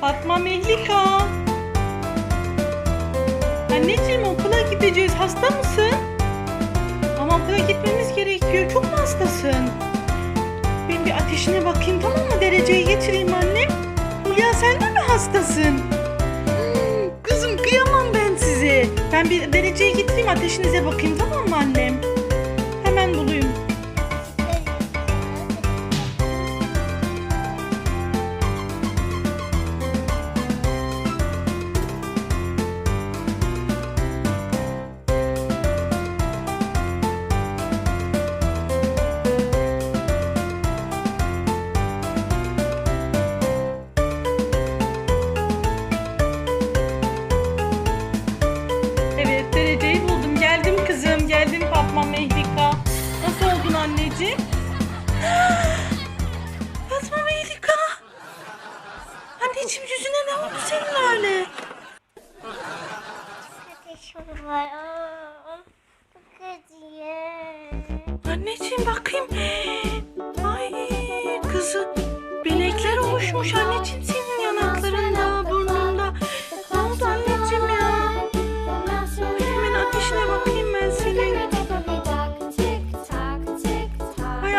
Fatma Mehlika. Anneciğim okula gideceğiz. Hasta mısın? Ama okula gitmemiz gerekiyor. Çok mu hastasın? Ben bir ateşine bakayım tamam mı? Dereceyi getireyim annem. Hülya sen de mi hastasın? Hmm, Kızım kıyamam ben size. Ben bir dereceyi getireyim ateşinize bakayım tamam mı Fatma Mehlika. Nasıl oldun anneciğim? Fatma Mehlika. Anneciğim yüzüne ne oldu senin öyle? Ateşim var. Çok acıyor. Anneciğim bakayım. Ay kızı benekler oluşmuş anneciğim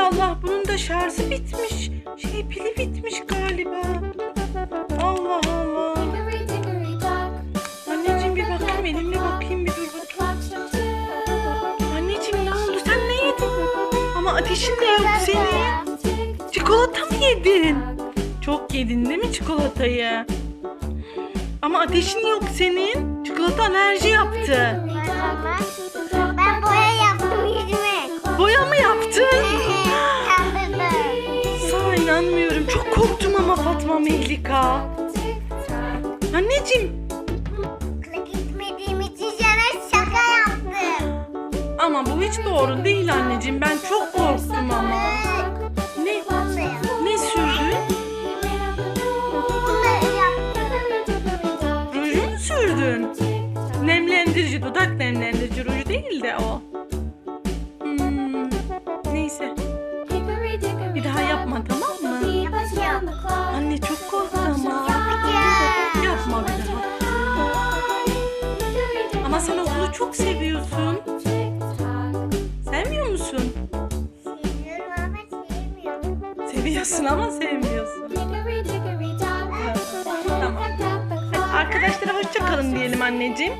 Allah bunun da şarjı bitmiş. Şey pili bitmiş galiba. Allah Allah. Anneciğim bir bakayım elimle bakayım bir dur bakayım. Anneciğim ne oldu sen ne yedin? Ama ateşin de yok senin. Çikolata mı yedin? Çok yedin değil mi çikolatayı? Ama ateşin yok senin. Çikolata alerji yaptı. İnanmıyorum. Çok korktum ama Fatma Mehlika. Anneciğim gitmediğim için sana şaka yaptım. ama bu hiç doğru değil anneciğim. Ben çok korktum ama. Ne? Ne yaptım. Ruju mu sürdün? Nemlendirici, dudak nemlendirici ruju değil de o. çok korktu ama. Yapma bir daha. Ama sen okulu çok seviyorsun. Sevmiyor musun? Seviyorum ama sevmiyorum. Seviyorsun ama sevmiyorsun. Tamam. Arkadaşlara hoşça kalın diyelim anneciğim.